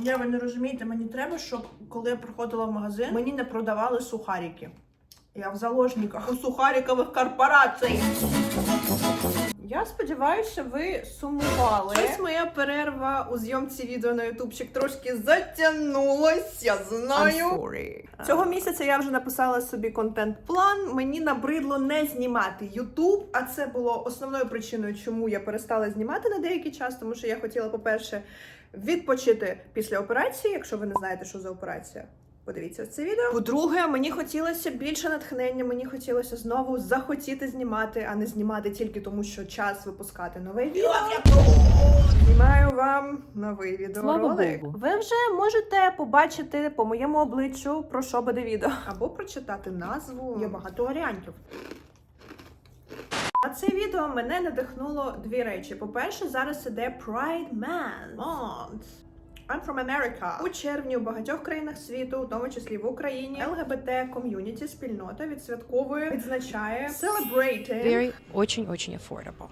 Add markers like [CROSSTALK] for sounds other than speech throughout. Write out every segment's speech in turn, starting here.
Ні, ви не розумієте, мені треба, щоб коли я приходила в магазин, мені не продавали сухарики. Я в заложниках у сухарикових корпорацій. Я сподіваюся, ви сумували. Ось моя перерва у зйомці відео на ютубчик трошки затягнулась, я знаю. I'm sorry. Цього місяця я вже написала собі контент-план. Мені набридло не знімати Ютуб, а це було основною причиною, чому я перестала знімати на деякий час, тому що я хотіла, по-перше, відпочити після операції, якщо ви не знаєте, що за операція. Подивіться це відео. По-друге, мені хотілося більше натхнення. Мені хотілося знову захотіти знімати, а не знімати тільки тому, що час випускати нове відео. Знімаю вам новий відеоролик. Богу. Ви вже можете побачити по моєму обличчю про що буде відео. Або прочитати назву. Є багато варіантів. А це відео мене надихнуло дві речі. По-перше, зараз іде Pride Man Month. I'm from America. У червні у багатьох країнах світу, у тому числі в Україні, ЛГБТ ком'юніті спільнота відсвятковує, відзначає celebrating Very, очень-очень affordable.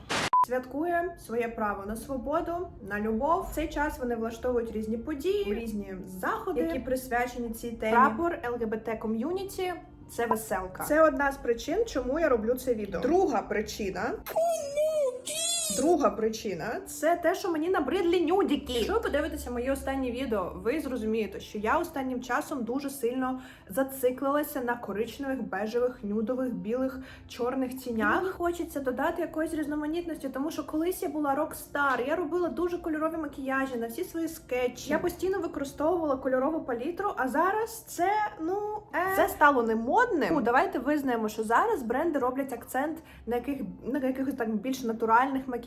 святкує своє право на свободу, на любов. В цей час вони влаштовують різні події, різні заходи, які присвячені цій темі. Прапор ЛГБТ ком'юніті. Це веселка. Це одна з причин, чому я роблю це відео. Друга причина. Друга причина це те, що мені набридлі нюдики. Якщо ви подивитеся мої останні відео, ви зрозумієте, що я останнім часом дуже сильно зациклилася на коричневих, бежевих, нюдових, білих, чорних тінях. Мені хочеться додати якоїсь різноманітності, тому що колись я була рок-стар, я робила дуже кольорові макіяжі на всі свої скетчі. Я постійно використовувала кольорову палітру, а зараз це ну е... це стало не модним. Ну, давайте визнаємо, що зараз бренди роблять акцент на яких на якихось так більш натуральних макіяжах.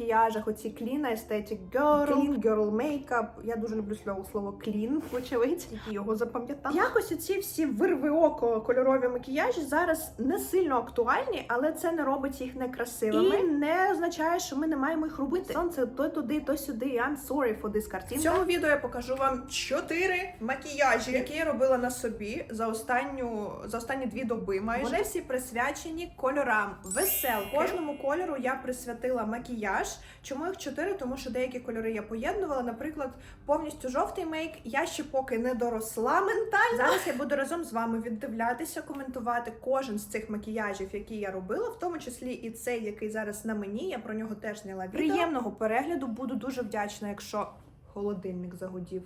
Оці clean aesthetic girl, clean girl makeup. Я дуже люблю слово слово clean, [LAUGHS] вочевидь, які його запам'ятав. Якось оці всі вирви око кольорові макіяжі зараз не сильно актуальні, але це не робить їх некрасивими і не означає, що ми не маємо їх робити. Сонце то туди, то сюди. I'm sorry for this картинка. В цьому відео я покажу вам чотири макіяжі, які я робила на собі за останню за останні дві доби. Майже вони всі присвячені кольорам веселки. Кожному кольору я присвятила макіяж. Чому їх чотири? Тому що деякі кольори я поєднувала. Наприклад, повністю жовтий мейк. Я ще поки не доросла ментально. Зараз я буду разом з вами віддивлятися, коментувати кожен з цих макіяжів, які я робила, в тому числі і цей, який зараз на мені. Я про нього теж зняла відео. Приємного перегляду. Буду дуже вдячна, якщо холодильник загудів.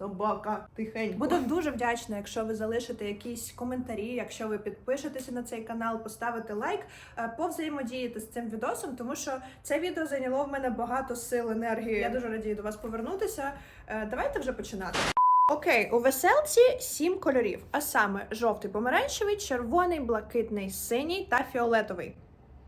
Собака тихенько. Буду дуже вдячна, якщо ви залишите якісь коментарі, якщо ви підпишетеся на цей канал, поставите лайк, е, повзаємодіяти з цим відосом, тому що це відео зайняло в мене багато сил, енергії. Я дуже радію до вас повернутися. Е, Давайте вже починати. Окей, у веселці сім кольорів, а саме жовтий, помаранчевий, червоний, блакитний, синій та фіолетовий.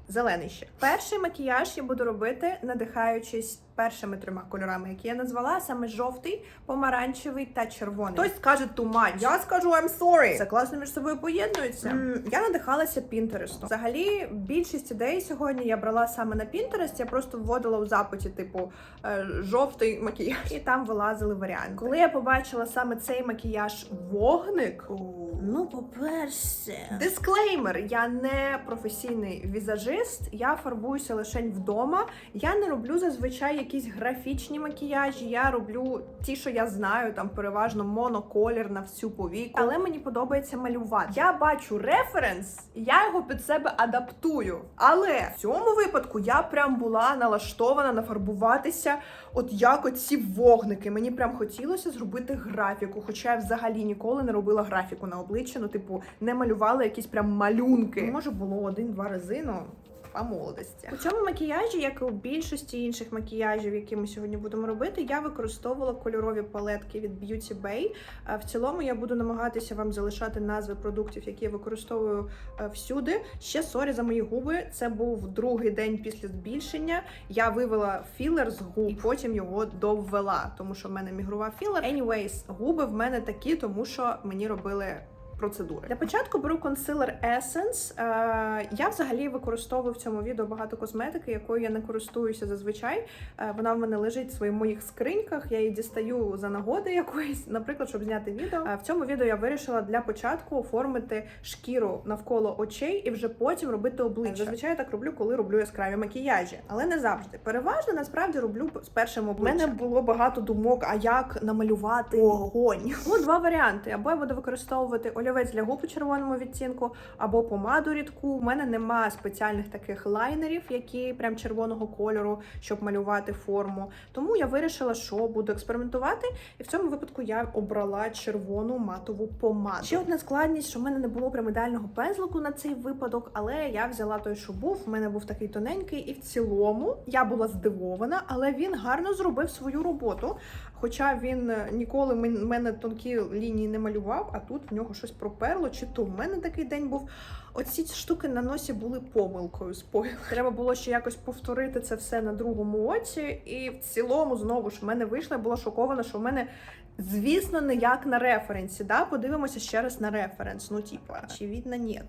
Зелений ще. Перший макіяж я буду робити, надихаючись першими трьома кольорами, які я назвала, саме жовтий, помаранчевий та червоний. Хтось скаже too much. Я скажу I'm sorry. Це класно між собою поєднується. М, я надихалася Пінтерестом. Взагалі, більшість ідей сьогодні я брала саме на Pinterest, Я просто вводила у запиті, типу, е, жовтий макіяж, і там вилазили варіанти. Коли я побачила саме цей макіяж вогник. Ну, по-перше, дисклеймер: я не професійний візажист, я фарбуюся лише вдома. Я не роблю зазвичай якісь графічні макіяжі. Я роблю ті, що я знаю, там переважно моноколір на всю повіку. Але мені подобається малювати. Я бачу референс, я його під себе адаптую. Але в цьому випадку я прям була налаштована нафарбуватися, от як оці вогники. Мені прям хотілося зробити графіку, хоча я взагалі ніколи не робила графіку на обличчя. Ну, типу, не малювала якісь прям малюнки. Може, було один-два рази, ну. По молодості. У цьому макіяжі, як і у більшості інших макіяжів, які ми сьогодні будемо робити, я використовувала кольорові палетки від Beauty Bay. Е, В цілому я буду намагатися вам залишати назви продуктів, які я використовую е, всюди. Ще сорі за мої губи. Це був другий день після збільшення. Я вивела філер з губ і потім його доввела, тому що в мене мігрував філер. Anyways, губи в мене такі, тому що мені робили процедури. Для початку беру консилер Essence. Е, я взагалі використовую в цьому відео багато косметики, якою я не користуюся зазвичай. Е, вона в мене лежить в своїх моїх скриньках. Я її дістаю за нагоди якоїсь, [LAUGHS] наприклад, щоб зняти відео. Е, в цьому відео я вирішила для початку оформити шкіру навколо очей і вже потім робити обличчя. Зазвичай я так роблю, коли роблю яскраві макіяжі, але не завжди. Переважно насправді роблю з першим обличчям. У мене було багато думок, а як намалювати огонь. Ну, два варіанти: або я буду використовувати олівець для губ у червоному відтінку, або помаду рідку. У мене нема спеціальних таких лайнерів, які прям червоного кольору, щоб малювати форму. Тому я вирішила, що буду експериментувати, і в цьому випадку я обрала червону матову помаду. Ще одна складність, що в мене не було прям ідеального пензлику на цей випадок, але я взяла той, що був. У мене був такий тоненький, і в цілому я була здивована, але він гарно зробив свою роботу. Хоча він е, ніколи мен- мене тонкі лінії не малював, а тут в нього щось проперло, чи то в мене такий день був. Оці штуки на носі були помилкою. Спойлер. Треба було ще якось повторити це все на другому оці. І в цілому, знову ж, в мене вийшло, я була шокована, що в мене. Звісно, не як на референсі, да? Подивимося ще раз на референс. Ну, типа, очевидно, ні.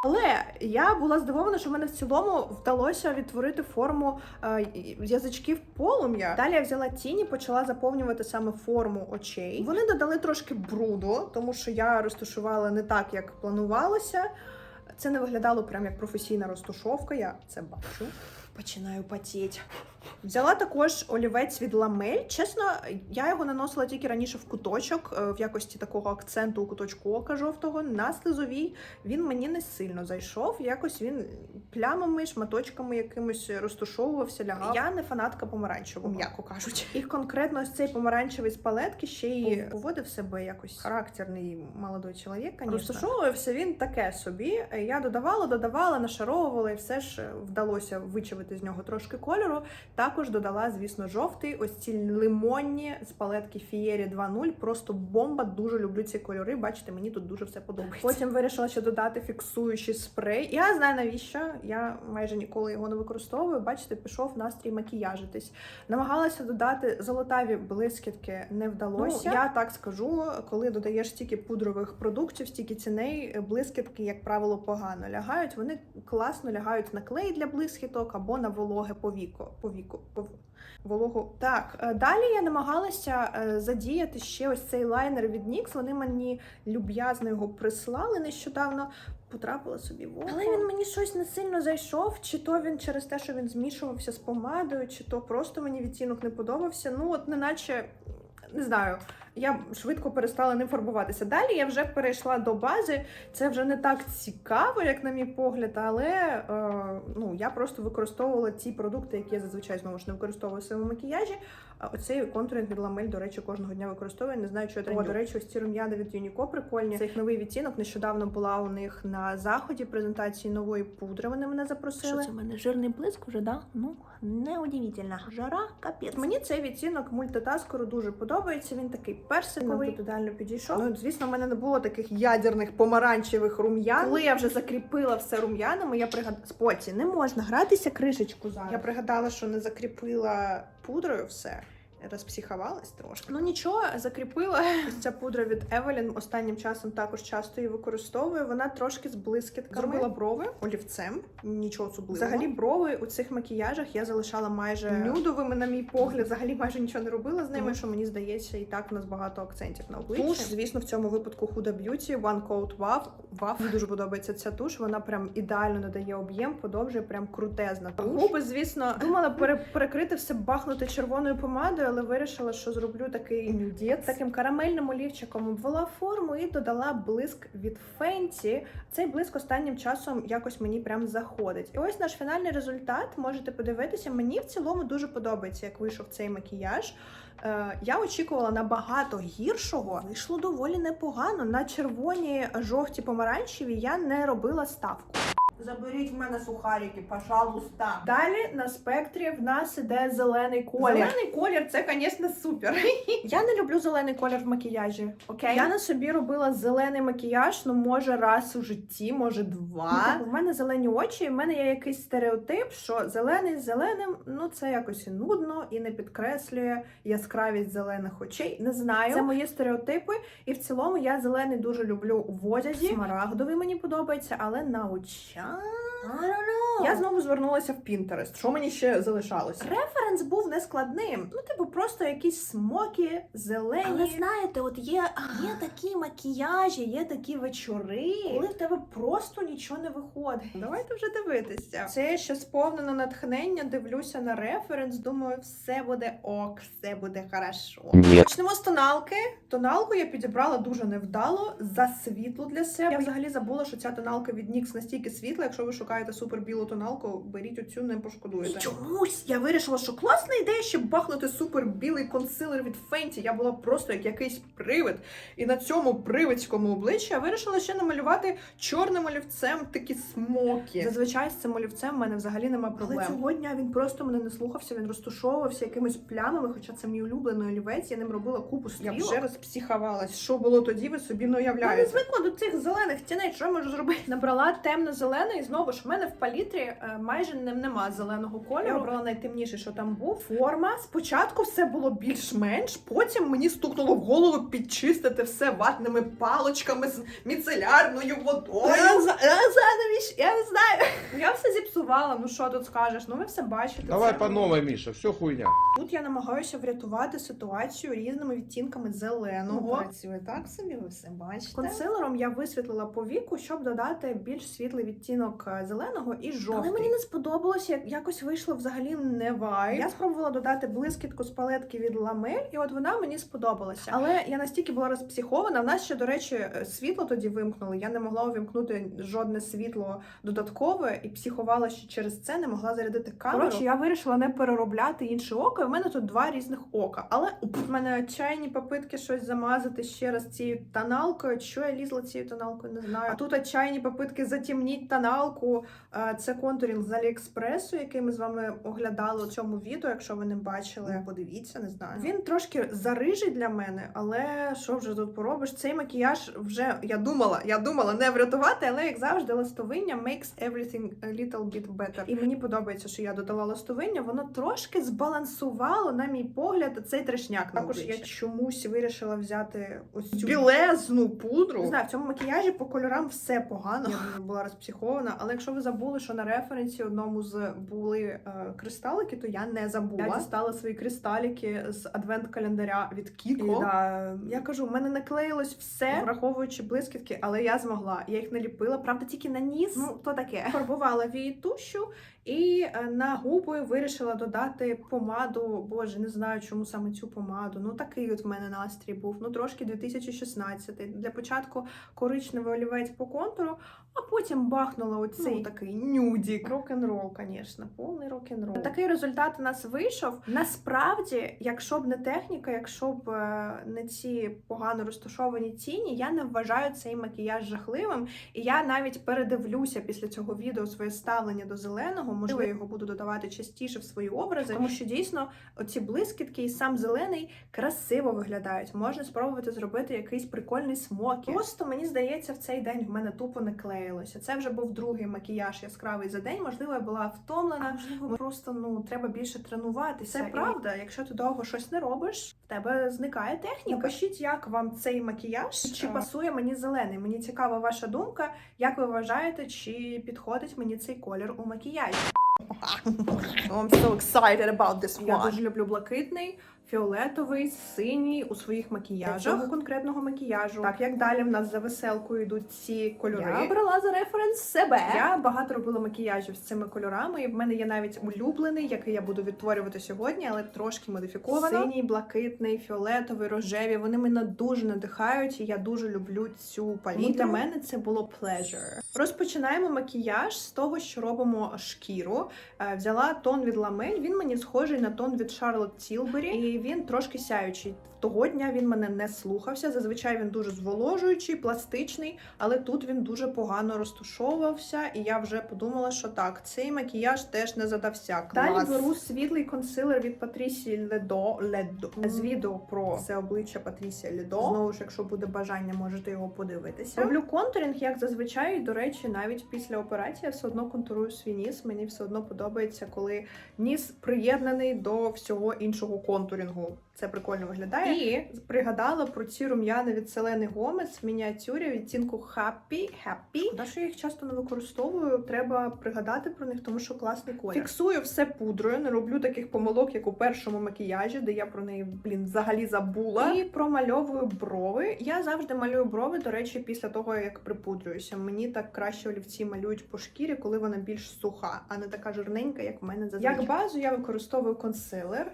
Але я була здивована, що в мене в цілому вдалося відтворити форму е, язичків полум'я. Далі я взяла тіні, почала заповнювати саме форму очей. Вони додали трошки бруду, тому що я розташувала не так, як планувалося. Це не виглядало прям як професійна розташовка, я це бачу. Починаю потіти. Взяла також олівець від ламель. Чесно, я його наносила тільки раніше в куточок, е, в якості такого акценту у куточку ока жовтого. На слизовій він мені не сильно зайшов. Якось він плямами, шматочками якимось розташовувався, лягав. Я не фанатка помаранчевого, м'яко кажуть. І конкретно ось цей помаранчевий з палетки ще й поводив себе якось характерний молодий чоловік. Звісно. Розташовувався він таке собі. Я додавала, додавала, нашаровувала, і все ж вдалося вичавити з нього трошки кольору. Також додала, звісно, жовтий, ось ці лимонні з палетки Fieri 2.0. Просто бомба. Дуже люблю ці кольори. Бачите, мені тут дуже все подобається. Потім вирішила ще додати фіксуючий спрей. Я знаю навіщо. Я майже ніколи його не використовую. Бачите, пішов настрій макіяжитись. Намагалася додати золотаві блискітки, не вдалося. Ну, я так скажу, коли додаєш стільки пудрових продуктів, стільки ціней, блискітки, як правило, погано лягають. Вони класно лягають на клей для блискіток або на вологе повіко. Повіко. пов- Вологу. Так, е, далі я намагалася е, задіяти ще ось цей лайнер від NYX. Вони мені люб'язно його прислали нещодавно. Потрапила собі в око. Але він мені щось не сильно зайшов. Чи то він через те, що він змішувався з помадою, чи то просто мені відтінок не подобався. Ну, от неначе не знаю. Я швидко перестала ним фарбуватися. Далі я вже перейшла до бази. Це вже не так цікаво, як на мій погляд, але е, ну, я просто використовувала ті продукти, які я зазвичай знову ж не використовую в своєму макіяжі. Оцей контуринг від ламель, до речі, кожного дня використовую. Не знаю, що я треню. До речі, ось ці рум'яни від Юніко прикольні. Це їх новий відтінок. Нещодавно була у них на заході презентації нової пудри. Вони мене запросили. Що це в мене жирний блиск вже, да? Ну, неудивительно. Жара, капець. Мені цей відтінок мультитаскору дуже подобається. Він такий персиковий. Тут ідеально підійшов. Ну, звісно, в мене не було таких ядерних помаранчевих рум'ян. Коли я вже закріпила все рум'янами, я пригадала споці, не можна гратися кришечку зараз. Я пригадала, що не закріпила пудрою все. Розпсихувалась трошки. Ну нічого, закріпила. Ця пудра від Evelyn останнім часом також часто її використовую. Вона трошки з блискітками. Зробила брови олівцем. Нічого особливого. Взагалі, брови у цих макіяжах я залишала майже нюдовими, на мій погляд. Взагалі майже нічого не робила з ними, що мені здається, і так у нас багато акцентів на обличчі. Туш, звісно, в цьому випадку Huda Beauty One Coat Wow. Wow. Мені дуже подобається ця туш. Вона прям ідеально надає об'єм, подовжує прям крутезна туш. Губи, звісно, думала пере- перекрити все бахнути червоною помадою, але вирішила, що зроблю такий нюдець. таким карамельним олівчиком обвела форму і додала блиск від Fenty. Цей блиск останнім часом якось мені прям заходить. І ось наш фінальний результат. Можете подивитися. Мені в цілому дуже подобається, як вийшов цей макіяж. Е, я очікувала набагато гіршого. Вийшло доволі непогано. На червоні, жовті, помаранчеві я не робила ставку. Заберіть в мене сухарики, пожалуйста. Далі на спектрі в нас іде зелений колір. Зелений колір це, звісно, супер. [LAUGHS] Я не люблю зелений колір в макіяжі. Окей, я на собі робила зелений макіяж, ну може раз у житті, може два. Ну, типу, в мене зелені очі, і в мене є якийсь стереотип, що зелений з зеленим, ну це якось і нудно і не підкреслює яскравість зелених очей. Не знаю. Це мої стереотипи. І в цілому я зелений дуже люблю в одязі. Смарагдовий мені подобається, але на очах. Я знову звернулася в Pinterest. Що мені ще залишалося? Референс був нескладним. Ну, типу, просто якісь смоки, зелені. Але знаєте, от є, є [GASPS] такі макіяжі, є такі вечори, коли в тебе просто нічого не виходить. Давайте вже дивитися. Це ще сповнено натхнення. Дивлюся на референс. Думаю, все буде ок, все буде хорошо. Почнемо з тоналки. Тоналку я підібрала дуже невдало за світло для себе. Я взагалі забула, що ця тоналка від NYX настільки світла. Якщо ви шукаєте супер білу тоналку, беріть оцю, не пошкодуєте. І чомусь я вирішила, що класна ідея, щоб бахнути супер білий консилер від Fenty. Я була просто як якийсь привид. І на цьому привидському обличчі я вирішила ще намалювати чорним олівцем такі смоки. Зазвичай з цим олівцем в мене взагалі нема проблем. Але цього дня він просто мене не слухався, він розтушовувався якимись плямами, хоча це мій улюблений олівець, я ним робила купу стрілок. Я вже розпсиховалась. Що було тоді, ви собі не уявляєте. Я не звикла до цих зелених тіней, що я можу зробити? Набрала темно-зелений, і знову ж в мене в палітрі е, майже нема зеленого кольору. Я обрала найтемніший, що там був. Форма. Спочатку все було більш-менш, потім мені стукнуло в голову підчистити все ватними палочками з міцелярною водою. Я не знаю. Я все зіпсувала. Ну що тут скажеш? Ну ви все бачите. Давай по новой, Миша, все хуйня. Тут я намагаюся врятувати ситуацію різними відтінками зеленого. Працює так собі, ви все бачите. Консилером я висвітлила повіку, щоб додати більш світлий відтінок е, зеленого і жовтий. Але мені не сподобалося, як якось вийшло взагалі не вайб. Я спробувала додати блискітку з палетки від ламель, і от вона мені сподобалася. Але я настільки була розпсихована. В нас ще, до речі, е, світло тоді вимкнули. Я не могла увімкнути жодне світло додаткове і психувала ще через це, не могла зарядити камеру. Коротше, я вирішила не переробляти інше око. і В мене тут два різних ока. Але в мене отчаяні попитки щось замазати ще раз цією тоналкою. Що я лізла цією тоналкою, не знаю. А тут отчаяні попитки затемніть тоналку. Е, Це контурінг з Аліекспресу, який ми з вами оглядали у цьому відео. Якщо ви не бачили, подивіться, не знаю. Він трошки зарижий для мене, але що вже тут поробиш? Цей макіяж вже я думала, я думала не врятувати, але як завжди, ластовиння makes everything a little bit better. І мені подобається, що я додала ластовиння. Воно трошки збалансувало, на мій погляд, цей трешняк. на Також я чомусь вирішила взяти ось цю білезну пудру. Не знаю, в цьому макіяжі по кольорам все погано. Я була розпсихована. Але якщо ви забули, що на референсі одному з були е, кристалики, то я не забула. Я дістала свої кристаліки з адвент-календаря від Кіко. І, да, я кажу, в мене наклеїлось все, враховуючи блискітки, але я змогла. Я їх наліпила, правда, тільки на ніс. Ну, то таке. Фарбувала вії тушу і е, на губи вирішила додати помаду. Боже, не знаю, чому саме цю помаду. Ну такий от в мене настрій був. Ну трошки 2016. Для початку коричневий олівець по контуру, а потім бахнула оцей ну, такий нюдік. Рок-н-рол, звісно, повний рок-н-рол. Такий результат у нас вийшов. Насправді, якщо б не техніка, якщо б е, не ці погано розташовані тіні, я не вважаю цей макіяж жахливим. І я навіть передивлюся після цього відео своє ставлення до зеленого. Можливо, я його буду додавати частіше в свої образи, тому що дійсно оці блискітки і сам зелений красиво виглядають. Можна спробувати зробити якийсь прикольний смокі. Просто мені здається, в цей день в мене тупо не клеїлося. Це вже був другий макіяж яскравий за день. Можливо, я була втомлена. Можливо, просто ну треба більше тренуватися. Це правда. Якщо ти довго щось не робиш, в тебе зникає техніка. Напишіть, як вам цей макіяж, чи пасує мені зелений. Мені цікава ваша думка. Як ви вважаєте, чи підходить мені цей колір у макіяжі? [LAUGHS] I'm so excited about this one. Я дуже люблю блакитний, фіолетовий, синій у своїх макіяжах. Цього конкретного макіяжу. Так, як далі в нас за веселкою йдуть ці кольори. Я брала за референс себе. Я багато робила макіяжів з цими кольорами, і в мене є навіть улюблений, який я буду відтворювати сьогодні, але трошки модифіковано. Синій, блакитний, фіолетовий, рожеві. Вони мене дуже надихають, і я дуже люблю цю палітру. Для мене це було pleasure. Розпочинаємо макіяж з того, що робимо шкіру. Е, Взяла тон від ламель. Він мені схожий на тон від Charlotte Tilbury, і він трошки сяючий. Того дня він мене не слухався. Зазвичай він дуже зволожуючий, пластичний, але тут він дуже погано розтушовувався, і я вже подумала, що так, цей макіяж теж не задався. Далі беру світлий консилер від Патрісії Ледо Ледо з відео про все обличчя Патрісія Ледо. Знову ж, якщо буде бажання, можете його подивитися. Роблю контуринг, як зазвичай. І, До речі, навіть після операції я все одно контурую свій ніс. Мені все одно подобається, коли ніс приєднаний до всього іншого контурінгу. Це прикольно виглядає. І пригадала про ці рум'яни від Селени Гомес в мініатюрі відтінку Happy. Happy. Та що я їх часто не використовую, треба пригадати про них, тому що класний колір. Фіксую все пудрою, не роблю таких помилок, як у першому макіяжі, де я про неї, блін, взагалі забула. І промальовую брови. Я завжди малюю брови, до речі, після того, як припудрююся. Мені так краще олівці малюють по шкірі, коли вона більш суха, а не така жирненька, як в мене зазвичай. Як базу я використовую консилер,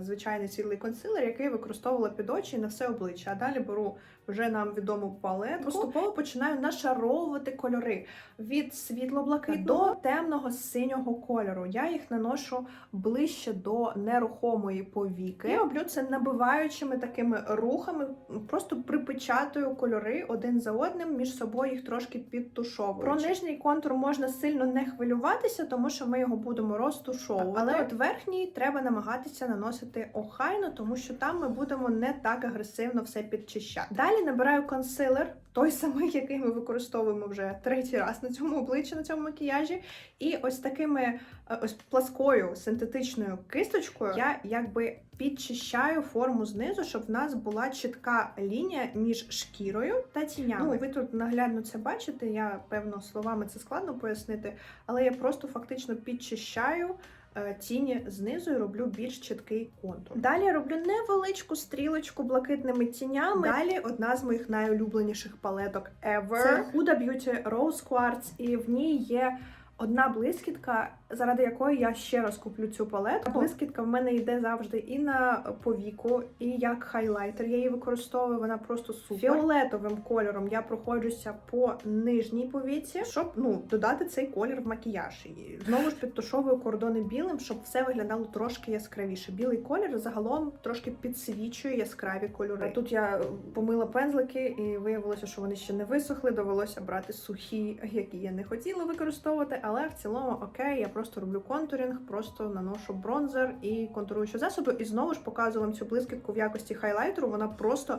звичайний світлий консилер, який використовувала під очі на все обличчя. А далі беру вже нам відому палетку. Поступово починаю нашаровувати кольори від світло-блакитного до темного синього кольору. Я їх наношу ближче до нерухомої повіки. Я роблю це набиваючими такими рухами, просто припечатую кольори один за одним, між собою їх трошки підтушовуючи. Про нижній контур можна сильно не хвилюватися, тому що ми його будемо розтушовувати. Але от верхній треба намагатися наносити охайно, тому що там ми будемо не так агресивно все підчищати. Далі набираю консилер, той самий, який ми використовуємо вже третій раз на цьому обличчі, на цьому макіяжі. І ось такими е, ось пласкою синтетичною кисточкою я якби підчищаю форму знизу, щоб в нас була чітка лінія між шкірою та тінями. Ну, ви тут наглядно це бачите. Я певно словами це складно пояснити, але я просто фактично підчищаю. Е, Тіні знизу і роблю більш чіткий контур. Далі роблю невеличку стрілочку блакитними тінями. Далі одна з моїх найулюбленіших палеток ever. Це Huda Beauty Rose Quartz, і в ній є одна блискітка, заради якої я ще раз куплю цю палетку. Блискітка в мене йде завжди і на повіку, і як хайлайтер. Я її використовую, вона просто супер. Фіолетовим кольором я проходжуся по нижній повіці, щоб ну додати цей колір в макіяж. І знову ж підтушовую кордони білим, щоб все виглядало трошки яскравіше. Білий колір загалом трошки підсвічує яскраві кольори. Тут я помила пензлики, і виявилося, що вони ще не висохли. Довелося брати сухі, які я не хотіла використовувати. Але в цілому окей, я просто роблю контурінг, просто наношу бронзер і контуруючі засоби. І знову ж показую вам цю блискітку в якості хайлайтеру. Вона просто.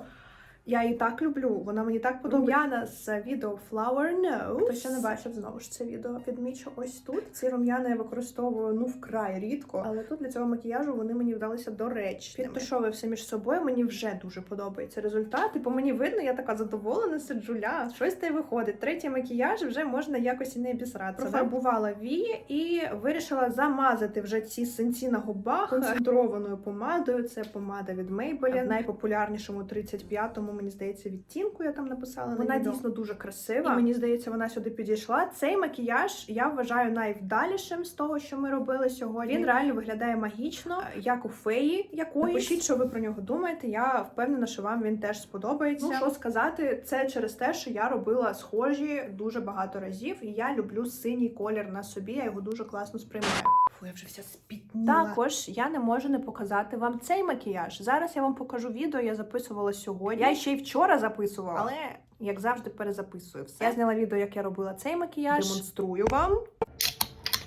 Я її так люблю, вона мені так подобається. Рум'яна з відео Flower Nose. Хто ще не бачив знову ж це відео, відмічу ось тут. Ці рум'яна я використовую ну вкрай рідко, але тут для цього макіяжу вони мені вдалися доречними. Підтушовую все між собою. Мені вже дуже подобається результат. По мені видно, я така задоволена, сиджу ля. Щось те виходить. Третій макіяж вже можна якось і не обісратися. Профарбувала вії і вирішила замазати вже ці синці на губах концентрованою помадою. Це помада від Maybelline. Найпопулярнішому 35-му, мені здається, відтінку я там написала. Вона відео. дійсно дуже красива. І мені здається, вона сюди підійшла. Цей макіяж я вважаю найвдалішим з того, що ми робили сьогодні. Він реально виглядає магічно, як у феї якоїсь. Напишіть, що ви про нього думаєте. Я впевнена, що вам він теж сподобається. Ну що сказати, це через те, що я робила схожі дуже багато разів, і я люблю синій колір на собі. Я його дуже класно сприймаю. Фу, я вже вся спітніла. Також я не можу не показати вам цей макіяж. Зараз я вам покажу відео. Я записувала сьогодні. Я ще й вчора записувала, але як завжди перезаписую все. Я зняла відео, як я робила цей макіяж. Демонструю вам.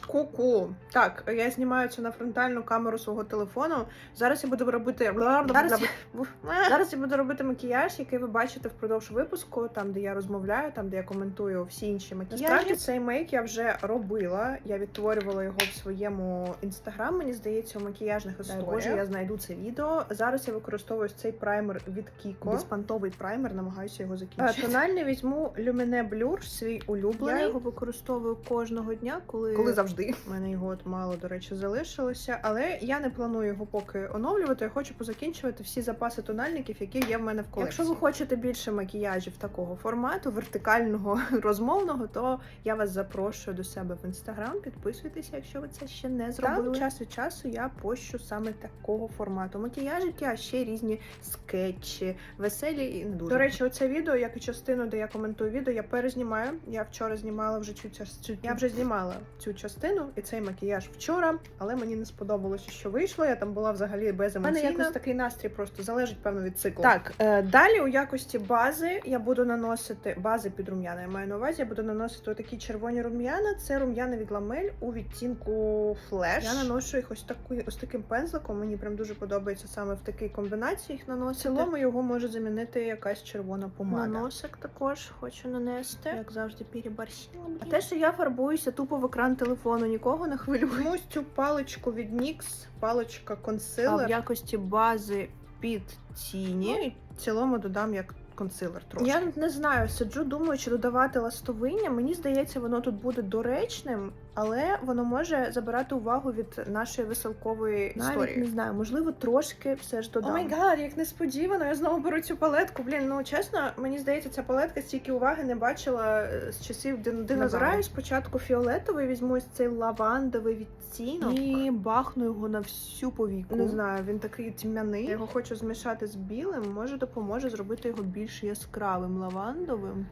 Ку-ку. Так, я знімаю це на фронтальну камеру свого телефону. Зараз я буду робити. Зараз, Зараз я буду робити макіяж, який ви бачите впродовж випуску, там де я розмовляю, там де я коментую всі інші макіяжі. Насправді цей мейк я вже робила. Я відтворювала його в своєму інстаграм. Мені здається, у макіяжних історіях. Боже, я знайду це відео. Зараз я використовую цей праймер від Kiko. Безпантовий праймер, намагаюся його закінчити. Тональний візьму Lumine Blur, свій улюблений. Я його використовую кожного дня, коли Коли завжди. У мене його от мало, до речі, залишилося. Але я не планую його поки оновлювати. Я хочу позакінчувати всі запаси тональників, які є в мене в колекції. Якщо ви хочете більше макіяжів такого формату, вертикального [LAUGHS] розмовного, то я вас запрошую до себе в інстаграм. Підписуйтеся, якщо ви це ще не зробили. Там час від часу я пощу саме такого формату. Макіяжики, а ще різні скетчі, веселі і не дуже. До речі, оце відео, як і частину, де я коментую відео, я перезнімаю. Я вчора знімала вже цю частину. Я вже знімала цю частину. Частину і цей макіяж вчора, але мені не сподобалося, що вийшло. Я там була взагалі без У мене якось такий настрій, просто залежить певно від циклу. Так, е, далі у якості бази я буду наносити бази під рум'яна. Я маю на увазі, я буду наносити такі червоні рум'яна. Це рум'яна від ламель у відтінку флеш. Я наношу їх ось таку, ось таким пензликом. Мені прям дуже подобається саме в такій комбінації їх наносити. В цілому його може замінити якась червона помада. Наносик також хочу нанести, як завжди, переборщила. А те, що я фарбуюся тупо в екран телефону, нікого не хвилює. Ось цю паличку від NYX, паличка консилер. в якості бази під тіні. Ну, і в цілому додам як консилер трошки. Я не знаю, сиджу, думаю, чи додавати ластовиння. Мені здається, воно тут буде доречним, але воно може забирати увагу від нашої веселкової Навіть історії. не знаю, можливо, трошки все ж додам. О май гад, як несподівано, я знову беру цю палетку. Блін, ну чесно, мені здається, ця палетка стільки уваги не бачила е, з часів дин- динозаврів. Спочатку фіолетовий, візьму ось цей лавандовий відтінок і бахну його на всю повіку. Не знаю, він такий тьмяний. Я його хочу змішати з білим. Може допоможе зробити його більш яскравим лавандовим.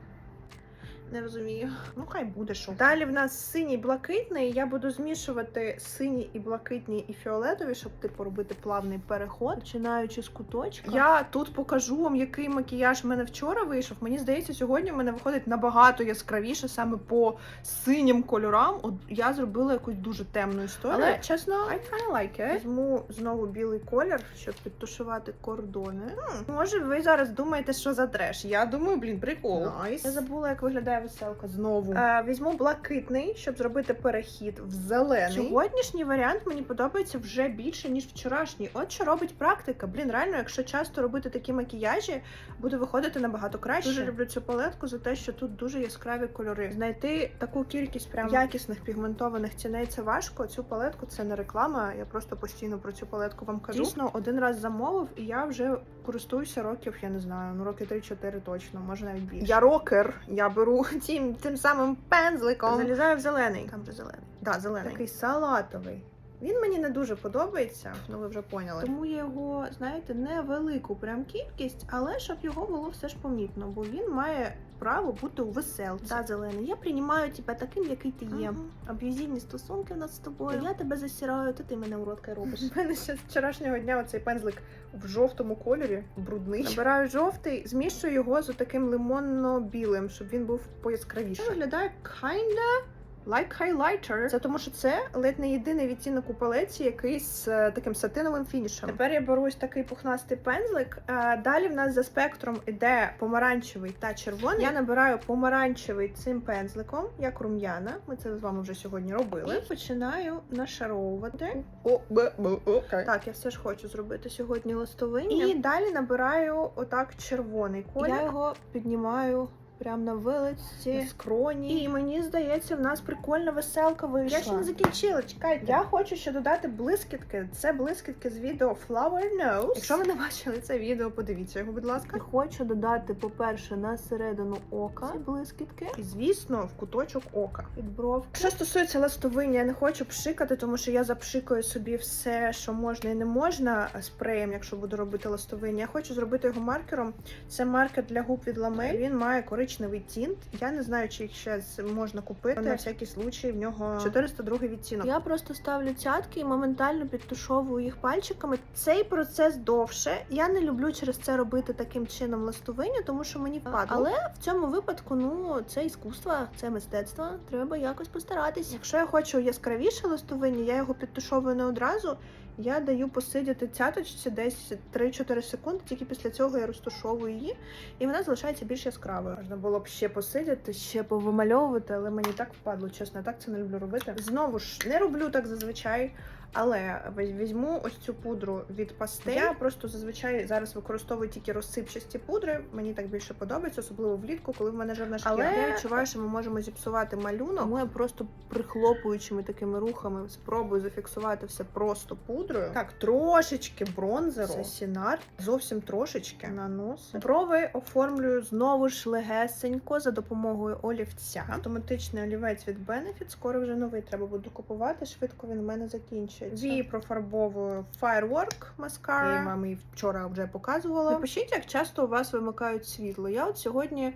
Не розумію. Ну, хай буде що. Далі в нас синій блакитний. Я буду змішувати синій і блакитні і фіолетові, щоб типу робити плавний переход, починаючи з куточка. Я тут покажу вам, який макіяж в мене вчора вийшов. Мені здається, сьогодні в мене виходить набагато яскравіше саме по синім кольорам. От я зробила якусь дуже темну історію. Але чесно, I kinda like it. Візьму знову білий колір, щоб підтушувати кордони. М, Може, ви зараз думаєте, що за треш? Я думаю, блін, прикол. Nice. Я забула, як виглядає веселка знову. Е, візьму блакитний, щоб зробити перехід в зелений. Сьогоднішній варіант мені подобається вже більше, ніж вчорашній. От що робить практика. Блін, реально, якщо часто робити такі макіяжі, буде виходити набагато краще. Дуже люблю цю палетку за те, що тут дуже яскраві кольори. Знайти таку кількість прям якісних пігментованих ціней це важко. Цю палетку це не реклама. Я просто постійно про цю палетку вам кажу. Дійсно, один раз замовив, і я вже користуюся років, я не знаю, ну роки 3-4 точно, може навіть більше. Я рокер, я беру [LAUGHS] тим, тим самим пензликом. Залізаю в зелений. Там же зелений. Да, зелений. Такий салатовий. Він мені не дуже подобається, ну ви вже поняли. Тому я його, знаєте, невелику прям кількість, але щоб його було все ж помітно, бо він має право бути у веселці. Да, зелений. Я приймаю тебе таким, який ти є. Аб'юзивні стосунки в нас з тобою. Я тебе засіраю, то ти мене уродка робиш. [LAUGHS] У мене ще з вчорашнього дня оцей пензлик в жовтому кольорі, брудний. Набираю жовтий, змішую його з таким лимонно-білим, щоб він був пояскравіший. Виглядає kinda like highlighter. Це тому, що це ледь не єдиний відтінок у палеці, який з е, таким сатиновим фінішем. Тепер я беру ось такий пухнастий пензлик. Е, далі в нас за спектром іде помаранчевий та червоний. Я набираю помаранчевий цим пензликом, як рум'яна. Ми це з вами вже сьогодні робили. І починаю нашаровувати. О, б, б, окей. Так, я все ж хочу зробити сьогодні листовиння. І далі набираю отак червоний колір. Я його піднімаю. Прямо на вилиці, скроні. І мені здається, в нас прикольна веселка вийшла. Я ще не закінчила, чекайте. Я хочу ще додати блискітки. Це блискітки з відео Flower Nose. Якщо ви не бачили це відео, подивіться його, будь ласка. І хочу додати, по-перше, на середину ока ці блискітки. І, звісно, в куточок ока. Від бровки. Що стосується ластовиння, я не хочу пшикати, тому що я запшикаю собі все, що можна і не можна спреєм, якщо буду робити ластовиння. Я хочу зробити його маркером. Це маркер для губ від ламель. Він має коричневий тінт. Я не знаю, чи їх ще можна купити. На всякий случай в нього 402 відтінок. Я просто ставлю цятки і моментально підтушовую їх пальчиками. Цей процес довше. Я не люблю через це робити таким чином ластовиння, тому що мені впадло. Але в цьому випадку, ну це іскусство, це мистецтво. Треба якось постаратись. Якщо я хочу яскравіше ластовиння, я його підтушовую не одразу. Я даю посидіти цяточці десь 3-4 секунди, тільки після цього я розтушовую її, і вона залишається більш яскравою. Можна було б ще посидіти, ще повимальовувати, але мені так впадло, чесно, так це не люблю робити. Знову ж не роблю так зазвичай. Але візь- візьму ось цю пудру від пастель. Я просто зазвичай зараз використовую тільки розсипчасті пудри. Мені так більше подобається, особливо влітку, коли в мене жирна шкіра. Але я відчуваю, що ми можемо зіпсувати малюнок. Тому я просто прихлопуючими такими рухами спробую зафіксувати все просто пудрою. Так, трошечки бронзеру. Це сінар. Зовсім трошечки наноси. Брови оформлюю знову ж легесенько за допомогою олівця. Автоматичний олівець від Benefit. Скоро вже новий треба буде купувати. Швидко він в мене закінчується. Вії профарбовую Firework маскара. Я вам її вчора вже показувала. Напишіть, як часто у вас вимикають світло. Я от сьогодні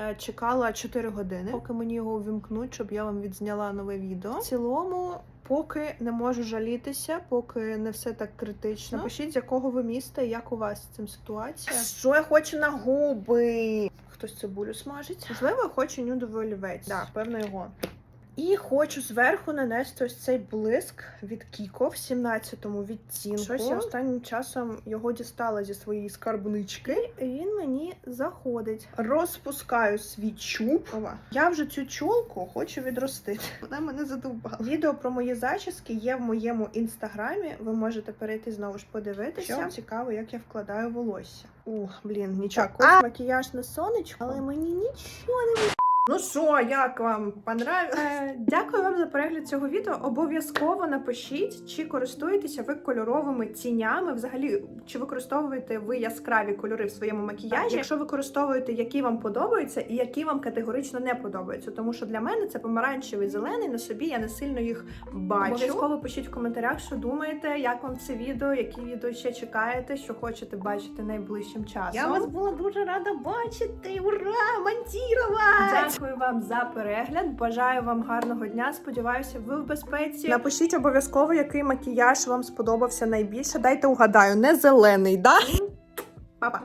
Е, Чекала 4 години, поки мені його увімкнуть, щоб я вам відзняла нове відео. В цілому, поки не можу жалітися, поки не все так критично. Напишіть, з якого ви міста і як у вас з цим ситуація. Що я хочу на губи? Хтось цибулю смажить. Можливо, я хочу нюдовий олівець. Так, певно, його. І хочу зверху нанести ось цей блиск від Кіко в 17-му відтінку. Щось я останнім часом його дістала зі своєї скарбнички. І він мені заходить. Розпускаю свій чуб. Ова. Я вже цю чолку хочу відростити. Вона мене задовбала. Відео про мої зачіски є в моєму інстаграмі. Ви можете перейти знову ж подивитися. Що цікаво, як я вкладаю волосся. Ух, блін, нічого. Макіяж на сонечко, але мені нічого не Ну що, як вам понравилось? Е, дякую вам за перегляд цього відео. Обов'язково напишіть, чи користуєтеся ви кольоровими тінями. Взагалі, чи використовуєте ви яскраві кольори в своєму макіяжі? Якщо використовуєте, які вам подобаються, і які вам категорично не подобаються. Тому що для мене це помаранчевий зелений. На собі я не сильно їх бачу. Обов'язково пишіть в коментарях, що думаєте, як вам це відео, які відео ще чекаєте, що хочете бачити найближчим часом. Я вас була дуже рада бачити. Ура! Монтірувати! Дякую вам за перегляд. Бажаю вам гарного дня. Сподіваюся, ви в безпеці. Напишіть обов'язково, який макіяж вам сподобався найбільше. Дайте угадаю, не зелений, да? Па-па!